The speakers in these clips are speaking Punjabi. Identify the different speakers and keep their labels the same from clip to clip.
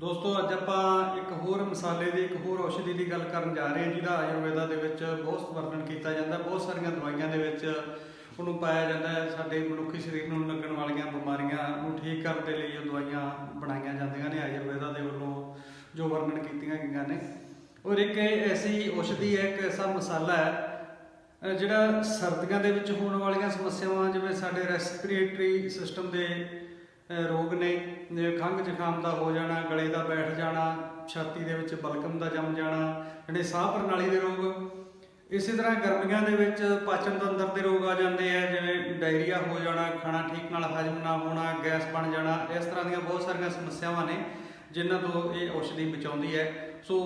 Speaker 1: ਦੋਸਤੋ, ਅੱਜ ਆਪਾਂ ਇੱਕ ਹੋਰ ਮਸਾਲੇ ਦੀ, ਇੱਕ ਹੋਰ ਔਸ਼ਧੀ ਦੀ ਗੱਲ ਕਰਨ ਜਾ ਰਹੇ ਹਾਂ, ਜਿਹਦਾ ਆਯੁਰਵੇਦਾ ਦੇ ਵਿੱਚ ਬਹੁਤ ਵਰਣਨ ਕੀਤਾ ਜਾਂਦਾ, ਬਹੁਤ ਸਾਰੀਆਂ ਦਵਾਈਆਂ ਦੇ ਵਿੱਚ ਉਹਨੂੰ ਪਾਇਆ ਜਾਂਦਾ ਹੈ। ਸਾਡੇ ਮਨੁੱਖੀ ਸਰੀਰ ਨੂੰ ਲੱਗਣ ਵਾਲੀਆਂ ਬਿਮਾਰੀਆਂ ਨੂੰ ਠੀਕ ਕਰਨ ਦੇ ਲਈ ਉਹ ਦਵਾਈਆਂ ਬਣਾਈਆਂ ਜਾਂਦੀਆਂ ਨੇ, ਆਯੁਰਵੇਦਾ ਦੇ ਵੱਲੋਂ ਜੋ ਵਰਣਨ ਕੀਤੀਆਂ ਗਈਆਂ ਨੇ। ਔਰ ਇੱਕ ਐਸੀ ਔਸ਼ਧੀ ਹੈ, ਇੱਕ ਐਸਾ ਮਸਾਲਾ ਹੈ ਜਿਹੜਾ ਸਰਦੀਆਂ ਦੇ ਵਿੱਚ ਹੋਣ ਵਾਲੀਆਂ ਸਮੱਸਿਆਵਾਂ, ਜਿਵੇਂ ਸਾਡੇ ਰੈਸਪੀਰੇਟਰੀ ਸਿਸਟਮ ਦੇ ਰੋਗ ਨੇ ਜਿਵੇਂ ਖੰਘ ਜ਼ੁਕਾਮ ਦਾ ਹੋ ਜਾਣਾ, ਗਲੇ ਦਾ ਬੈਠ ਜਾਣਾ, ਛਾਤੀ ਦੇ ਵਿੱਚ ਬਲਗਮ ਦਾ ਜੰਮ ਜਾਣਾ, ਜਿਹੜੇ ਸਾਹ ਪ੍ਰਣਾਲੀ ਦੇ ਰੋਗ, ਇਸੇ ਤਰ੍ਹਾਂ ਗਰਮੀਆਂ ਦੇ ਵਿੱਚ ਪਾਚਨ ਤੰਤਰ ਦੇ ਰੋਗ ਆ ਜਾਂਦੇ ਆ, ਜਿਵੇਂ ਡਾਇਰੀਆ ਹੋ ਜਾਣਾ, ਖਾਣਾ ਠੀਕ ਨਾਲ ਹਜਮ ਨਾ ਹੋਣਾ, ਗੈਸ ਬਣ ਜਾਣਾ, ਇਸ ਤਰ੍ਹਾਂ ਦੀਆਂ ਬਹੁਤ ਸਾਰੀਆਂ ਸਮੱਸਿਆਵਾਂ ਨੇ, ਜਿਨ੍ਹਾਂ ਤੋਂ ਇਹ ਔਸ਼ਧੀ ਬਚਾਉਂਦੀ ਹੈ। ਸੋ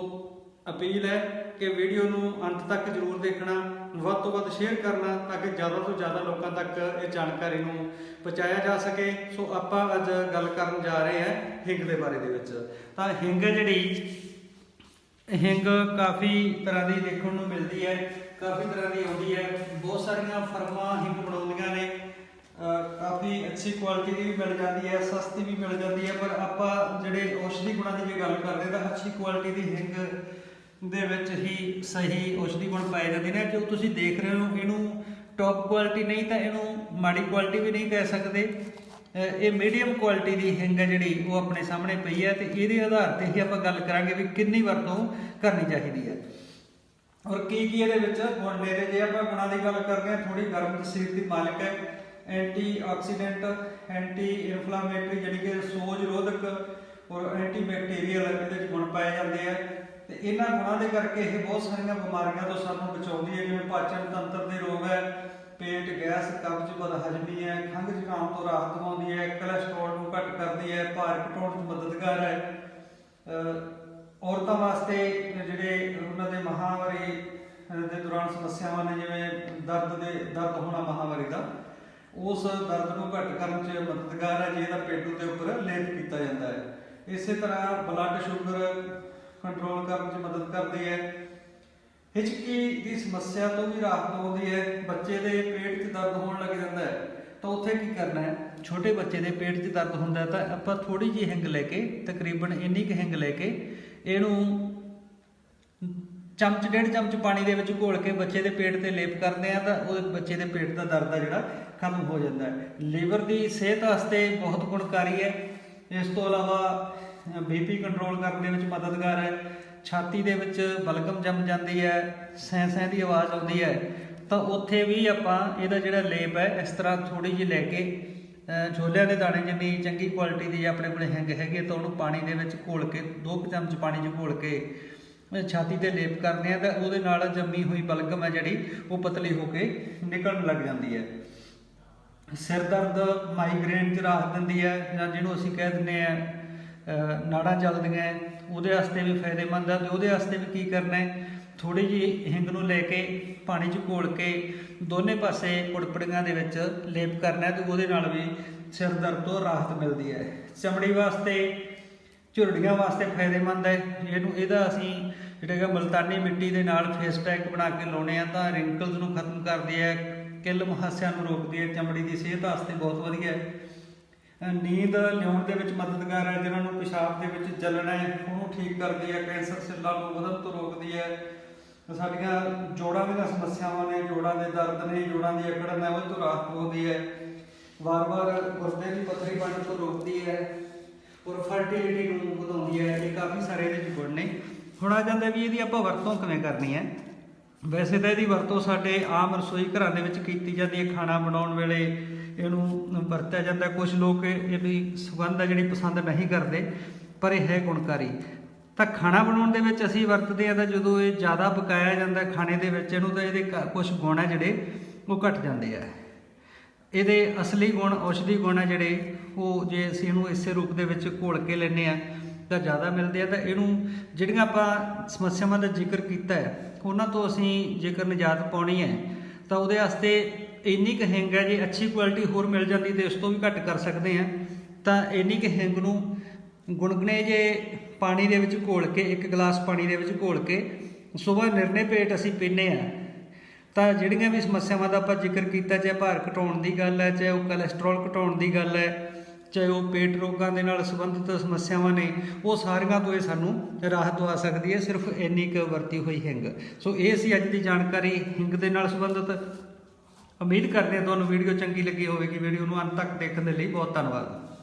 Speaker 1: ਅਪੀਲ ਹੈ ਕਿ ਵੀਡੀਓ ਨੂੰ ਅੰਤ ਤੱਕ ਜ਼ਰੂਰ ਦੇਖਣਾ, ਵੱਧ ਤੋਂ ਵੱਧ ਸ਼ੇਅਰ ਕਰਨਾ ਤਾਂ ਕਿ ਜ਼ਿਆਦਾ ਤੋਂ ਜ਼ਿਆਦਾ ਲੋਕਾਂ ਤੱਕ ਇਹ ਜਾਣਕਾਰੀ ਨੂੰ ਪਹੁੰਚਾਇਆ ਜਾ ਸਕੇ। ਸੋ ਆਪਾਂ ਅੱਜ ਗੱਲ ਕਰਨ ਜਾ ਰਹੇ ਹਾਂ ਹਿੰਗ ਦੇ ਬਾਰੇ ਦੇ ਵਿੱਚ। ਤਾਂ ਹਿੰਗ ਜਿਹੜੀ, ਹਿੰਗ ਕਾਫੀ ਤਰ੍ਹਾਂ ਦੀ ਦੇਖਣ ਨੂੰ ਮਿਲਦੀ ਹੈ, ਕਾਫੀ ਤਰ੍ਹਾਂ ਦੀ ਆਉਂਦੀ ਹੈ। ਬਹੁਤ ਸਾਰੀਆਂ ਫਰਮਾਂ ਹਿੰਗ ਬਣਾਉਂਦੀਆਂ ਨੇ। ਕਾਫੀ ਅੱਛੀ ਕੁਆਲਿਟੀ ਦੀ ਵੀ ਮਿਲ ਜਾਂਦੀ ਹੈ, ਸਸਤੀ ਵੀ ਮਿਲ ਜਾਂਦੀ ਹੈ, ਪਰ ਆਪਾਂ ਜਿਹੜੇ ਔਸ਼ਧੀ ਗੁਣਾਂ ਦੀ ਜੇ ਗੱਲ ਕਰਦੇ ਤਾਂ ਅੱਛੀ ਕੁਆਲਿਟੀ ਦੀ ਹਿੰਗ ਦੇ ਵਿੱਚ ਹੀ ਸਹੀ ਔਸ਼ਧੀ ਗੁਣ ਪਾਏ ਜਾਂਦੇ ਨੇ। ਜੋ ਤੁਸੀਂ ਦੇਖ ਰਹੇ ਹੋ, ਇਹਨੂੰ ਟੌਪ ਕੁਆਲਿਟੀ ਨਹੀਂ ਤਾਂ ਇਹਨੂੰ ਮਾੜੀ ਕੁਆਲਿਟੀ ਵੀ ਨਹੀਂ ਕਹਿ ਸਕਦੇ। ਇਹ ਮੀਡੀਅਮ ਕੁਆਲਿਟੀ ਦੀ ਹਿੰਗ ਹੈ ਜਿਹੜੀ, ਉਹ ਆਪਣੇ ਸਾਹਮਣੇ ਪਈ ਹੈ ਤੇ ਇਹਦੇ ਆਧਾਰ ਤੇ ਹੀ ਆਪਾਂ ਗੱਲ ਕਰਾਂਗੇ ਵੀ ਕਿੰਨੀ ਵਰਤੋਂ ਕਰਨੀ ਚਾਹੀਦੀ ਹੈ। ਔਰ ਕੀ ਕੀ ਇਹਦੇ ਵਿੱਚ ਗੁਣ ਨੇ ਤੇ ਜੇ ਆਪਾਂ ਗੁਣਾਂ ਦੀ ਗੱਲ ਕਰਦੇ ਹਾਂ ਥੋੜੀ ਗਰਮ ਤਸੀਰ ਦੀ ਮਾਲਕ ਹੈ। ਐਂਟੀ ਆਕਸੀਡੈਂਟ ਐਂਟੀ ਇਨਫਲਾਮੇਟਰੀ ਜਿਹੜੀ ਕਿ ਸੋਜ ਰੋਧਕ ਔਰ ਐਂਟੀ ਬੈਕਟੀਰੀਅਲ ਇਹਦੇ ਵਿੱਚ ਗੁਣ ਪਾਏ ਜਾਂਦੇ ਆ। ਤੇ ਇਹਨਾਂ ਗੁਣਾਂ ਦੇ ਕਰਕੇ ਇਹ ਬਹੁਤ ਸਾਰੀਆਂ ਬਿਮਾਰੀਆਂ ਤੋਂ ਸਾਨੂੰ ਬਚਾਉਂਦੀ ਹੈ, ਜਿਵੇਂ ਪਾਚਨ ਤੰਤਰ ਦੇ ਰੋਗ ਹੈ, ਪੇਟ, ਗੈਸ, ਕਬਜ਼, ਬਦਹਜ਼ਮੀ ਹੈ, ਖੰਘ ਜ਼ੁਕਾਮ ਤੋਂ ਰਾਹਤ ਦਿਵਾਉਂਦੀ ਹੈ ਕੋਲੇਸਟ੍ਰੋਲ ਨੂੰ ਘੱਟ ਕਰਦੀ ਹੈ, ਭਾਰ ਘਟਾਉਣ 'ਚ ਮਦਦਗਾਰ ਹੈ। ਔਰਤਾਂ ਵਾਸਤੇ ਜਿਹੜੇ ਉਹਨਾਂ ਦੇ ਮਹਾਵਾਰੀ ਦੇ ਦੌਰਾਨ ਸਮੱਸਿਆਵਾਂ ਨੇ, ਜਿਵੇਂ ਦਰਦ ਦੇ, ਦਰਦ ਹੋਣਾ ਮਹਾਵਾਰੀ ਦਾ, ਉਸ ਦਰਦ ਨੂੰ ਘੱਟ ਕਰਨ 'ਚ ਮਦਦਗਾਰ ਹੈ ਜਿਹਦਾ ਪੇਟੂ ਦੇ ਉੱਪਰ ਲੇਪ ਕੀਤਾ ਜਾਂਦਾ ਹੈ। ਇਸੇ ਤਰ੍ਹਾਂ ਬਲੱਡ ਸ਼ੂਗਰ ਕੰਟਰੋਲ ਕਰਨ 'ਚ ਮਦਦ ਕਰਦੀ ਹੈ ਹਿਚਕੀ ਦੀ ਸਮੱਸਿਆ ਤੋਂ ਵੀ ਰਾਹਤ ਆਉਂਦੀ ਹੈ। ਬੱਚੇ ਦੇ ਪੇਟ 'ਚ ਦਰਦ ਹੋਣ ਲੱਗ ਜਾਂਦਾ ਹੈ। ਤਾਂ ਉੱਥੇ ਕੀ ਕਰਨਾ ਹੈ? ਛੋਟੇ ਬੱਚੇ ਦੇ ਪੇਟ 'ਚ ਦਰਦ ਹੁੰਦਾ ਤਾਂ ਆਪਾਂ ਥੋੜੀ ਜਿਹੀ ਹਿੰਗ ਲੈ ਕੇ, ਤਕਰੀਬਨ ਇੰਨੀ ਕੁ ਹਿੰਗ ਲੈ ਕੇ ਇਹਨੂੰ ਚਮਚ, ਡੇਢ ਚਮਚ ਪਾਣੀ ਦੇ ਵਿੱਚ ਘੋਲ ਕੇ ਬੱਚੇ ਦੇ ਪੇਟ ਤੇ ਲੇਪ ਕਰਦੇ ਆ ਤਾਂ ਉਹਦੇ ਬੱਚੇ ਦੇ ਪੇਟ ਦਾ ਦਰਦ ਆ ਜਿਹੜਾ ਖਤਮ ਹੋ ਜਾਂਦਾ ਹੈ। ਲੀਵਰ ਦੀ ਸਿਹਤ ਵਾਸਤੇ ਬਹੁਤ ਗੁਣਕਾਰੀ ਹੈ। ਇਸ ਤੋਂ ਇਲਾਵਾ ਬੀਪੀ ਕੰਟਰੋਲ ਕਰਨ ਦੇ ਵਿੱਚ ਮਦਦਗਾਰ ਹੈ। ਛਾਤੀ ਦੇ ਵਿੱਚ ਬਲਗਮ ਜੰਮ ਜਾਂਦੀ ਹੈ ਸੈਂ ਸੈਂ ਦੀ ਆਵਾਜ਼ ਆਉਂਦੀ ਹੈ। ਤਾਂ ਉੱਥੇ ਵੀ ਆਪਾਂ ਇਹਦਾ ਜਿਹੜਾ ਲੇਪ ਹੈ, ਇਸ ਤਰ੍ਹਾਂ ਥੋੜੀ ਜਿਹੀ ਲੈ ਕੇ ਛੋਲਿਆਂ ਦੇ ਦਾਣੇ ਜਿੰਨੀ ਚੰਗੀ ਕੁਆਲਿਟੀ ਦੀ ਆਪਣੇ ਕੋਲ ਹਿੰਗ ਹੈਗੀ ਹੈ ਤਾਂ ਉਹਨੂੰ ਪਾਣੀ ਦੇ ਵਿੱਚ ਘੋਲ ਕੇ, ਦੋ ਕੁ ਚਮਚ ਪਾਣੀ 'ਚ ਘੋਲ ਕੇ ਛਾਤੀ ਤੇ ਲੇਪ ਕਰਦੇ ਆ ਤਾਂ ਉਹਦੇ ਨਾਲ ਜੰਮੀ ਹੋਈ ਬਲਗਮ ਹੈ ਜਿਹੜੀ, ਉਹ ਪਤਲੀ ਹੋ ਕੇ ਨਿਕਲਣ ਲੱਗ ਜਾਂਦੀ ਹੈ। ਸਿਰ ਦਰਦ ਮਾਈਗ੍ਰੇਨ ਚ ਰਾਹਤ ਦਿੰਦੀ ਹੈ ਜਾਂ ਜਿਹਨੂੰ ਅਸੀਂ ਕਹਿ ਦਿੰਦੇ ਆ ਨਾੜਾਂ ਚੱਲਦੀਆਂ ਉਹਦੇ ਵਾਸਤੇ ਵੀ ਫਾਇਦੇਮੰਦ ਹੈ ਤੇ ਉਹਦੇ ਵਾਸਤੇ ਵੀ ਕੀ ਕਰਨਾ ਹੈ? ਥੋੜੀ ਜਿਹੀ ਹਿੰਗ ਨੂੰ ਲੈ ਕੇ ਪਾਣੀ 'ਚ ਘੋਲ ਕੇ ਦੋਨੇ ਪਾਸੇ ਪੁੜਪੜੀਆਂ ਦੇ ਵਿੱਚ ਲੇਪ ਕਰਨਾ ਹੈ ਤੇ ਉਹਦੇ ਨਾਲ ਵੀ ਸਿਰ ਦਰਦ ਤੋਂ ਰਾਹਤ ਮਿਲਦੀ ਹੈ। ਚਮੜੀ ਵਾਸਤੇ, ਝੁਰੜੀਆਂ ਵਾਸਤੇ ਫਾਇਦੇਮੰਦ ਹੈ। ਇਹਨੂੰ, ਇਹਦਾ ਅਸੀਂ ਜਿਹੜਾ ਹੈਗਾ ਮਲਤਾਨੀ ਮਿੱਟੀ ਦੇ ਨਾਲ ਫੇਸ ਪੈਕ ਬਣਾ ਕੇ ਲਾਉਣੇ ਆ, ਤਾਂ ਰਿੰਕਲਸ ਨੂੰ ਖਤਮ ਕਰਦੀ ਹੈ, ਕਿੱਲ ਮੁਹਾਸਿਆਂ ਨੂੰ ਰੋਕਦੀ ਹੈ, ਚਮੜੀ ਦੀ ਸਿਹਤ ਵਾਸਤੇ ਬਹੁਤ ਵਧੀਆ ਹੈ। ਨੀਂਦ ਲਿਆਉਣ ਦੇ ਵਿੱਚ ਮਦਦਗਾਰ ਹੈ ਜਿਹਨਾਂ ਨੂੰ ਪਿਸ਼ਾਬ ਦੇ ਵਿੱਚ ਜਲਣ ਹੈ। ਉਹਨੂੰ ਠੀਕ ਕਰਦੀ ਹੈ, ਕੈਂਸਰ ਸੈੱਲਾਂ ਨੂੰ ਵਧਣ ਤੋਂ ਰੋਕਦੀ ਹੈ। ਸਾਡੀਆਂ ਜੋੜਾਂ ਦੀਆਂ ਸਮੱਸਿਆਵਾਂ ਨੇ, ਜੋੜਾਂ ਦੇ ਦਰਦ ਨੇ, ਜੋੜਾਂ ਦੀ ਅਕੜਨ ਹੈ ਉਹ ਤੋਂ ਰਾਹਤ ਪਾਉਂਦੀ ਹੈ। ਵਾਰ-ਵਾਰ ਗੁਰਦੇ ਦੀ ਪੱਥਰੀ ਬਣਨ ਤੋਂ ਰੋਕਦੀ ਹੈ ਔਰ ਫਰਟੀਲਿਟੀ ਨੂੰ ਵਧਾਉਂਦੀ ਹੈ। ਇਹ ਕਾਫੀ ਸਾਰੇ ਇਹਦੇ ਚ ਗੁਣ ਨੇ। ਹੁਣ ਆ ਜਾਂਦਾ ਵੀ ਇਹਦੀ ਆਪਾਂ ਵਰਤੋਂ ਕਿਵੇਂ ਕਰਨੀ ਹੈ? ਵੈਸੇ ਤਾਂ ਇਹਦੀ ਵਰਤੋਂ ਸਾਡੇ ਆਮ ਰਸੋਈ ਘਰਾਂ ਦੇ ਵਿੱਚ ਕੀਤੀ ਜਾਂਦੀ ਹੈ, ਖਾਣਾ ਬਣਾਉਣ ਵੇਲੇ। ਇਹਨੂੰ ਵਰਤਿਆ ਜਾਂਦਾ। ਕੁਝ ਲੋਕ ਇਹਦੀ ਸੁਗੰਧ ਆ ਜਿਹੜੀ ਪਸੰਦ ਨਹੀਂ ਕਰਦੇ, ਪਰ ਇਹ ਹੈ ਗੁਣਕਾਰੀ। ਤਾਂ ਖਾਣਾ ਬਣਾਉਣ ਦੇ ਵਿੱਚ ਅਸੀਂ ਵਰਤਦੇ ਆ ਤਾਂ ਜਦੋਂ ਇਹ ਜ਼ਿਆਦਾ ਪਕਾਇਆ ਜਾਂਦਾ ਖਾਣੇ ਦੇ ਵਿੱਚ, ਇਹਨੂੰ ਤਾਂ ਇਹਦੇ ਕੁਝ ਗੁਣ ਆ ਜਿਹੜੇ ਉਹ ਘਟ ਜਾਂਦੇ ਆ। ਇਹਦੇ ਅਸਲੀ ਗੁਣ, ਔਸ਼ਧੀ ਗੁਣ ਆ ਜਿਹੜੇ, ਉਹ ਜੇ ਅਸੀਂ ਇਹਨੂੰ ਇਸੇ ਰੂਪ ਦੇ ਵਿੱਚ ਘੋਲ ਕੇ ਲੈਨੇ ਆ ਤਾਂ ਜ਼ਿਆਦਾ ਮਿਲਦੇ ਆ। ਤਾਂ ਇਹਨੂੰ ਜਿਹੜੀਆਂ ਆਪਾਂ ਸਮੱਸਿਆਵਾਂ ਦਾ ਜ਼ਿਕਰ ਕੀਤਾ ਹੈ, ਉਹਨਾਂ ਤੋਂ ਅਸੀਂ ਜੇਕਰ ਨਿਜਾਤ ਪਾਉਣੀ ਹੈ ਤਾਂ ਉਹਦੇ ਵਾਸਤੇ ਇੰਨੀ ਕੁ ਹਿੰਗ ਹੈ ਜੇ ਅੱਛੀ ਕੁਆਲਿਟੀ ਹੋਰ ਮਿਲ ਜਾਂਦੀ ਤੇ ਇਸ ਤੋਂ ਵੀ ਘੱਟ ਕਰ ਸਕਦੇ ਆ ਤਾਂ ਇੰਨੀ ਕੁ ਹਿੰਗ ਨੂੰ ਗੁਣਗੁਣੇ ਜੇ ਪਾਣੀ ਦੇ ਵਿੱਚ ਘੋਲ ਕੇ, ਇੱਕ ਗਲਾਸ ਪਾਣੀ ਦੇ ਵਿੱਚ ਘੋਲ ਕੇ ਸਵੇਰ ਨਿਰਣੇ ਪੇਟ ਅਸੀਂ ਪੀਨੇ ਆ ਤਾਂ ਜਿਹੜੀਆਂ ਵੀ ਸਮੱਸਿਆਵਾਂ ਦਾ ਆਪਾਂ ਜ਼ਿਕਰ ਕੀਤਾ, ਚਾਹੇ ਭਾਰ ਘਟਾਉਣ ਦੀ ਗੱਲ ਹੈ, ਚਾਹੇ ਉਹ ਕੋਲੇਸਟ੍ਰੋਲ ਘਟਾਉਣ ਦੀ ਗੱਲ ਹੈ, ਚਾਹੇ ਉਹ ਪੇਟ ਰੋਗਾਂ ਦੇ ਨਾਲ ਸੰਬੰਧਿਤ ਸਮੱਸਿਆਵਾਂ ਨੇ, ਉਹ ਸਾਰੀਆਂ ਤੋਂ ਇਹ ਸਾਨੂੰ ਰਾਹਤ ਦਵਾ ਸਕਦੀ ਹੈ, ਸਿਰਫ ਇੰਨੀ ਕੁ ਵਰਤੀ ਹੋਈ ਹਿੰਗ। ਸੋ ਇਹ ਸੀ ਅੱਜ ਦੀ ਜਾਣਕਾਰੀ ਹਿੰਗ ਦੇ ਨਾਲ ਸੰਬੰਧਿਤ ਉਮੀਦ ਕਰਦੇ ਹਾਂ ਤੁਹਾਨੂੰ ਵੀਡੀਓ ਚੰਗੀ ਲੱਗੀ ਹੋਵੇਗੀ। ਵੀਡੀਓ ਨੂੰ ਅੰਤ ਤੱਕ ਦੇਖਣ ਦੇ ਲਈ ਬਹੁਤ ਧੰਨਵਾਦ।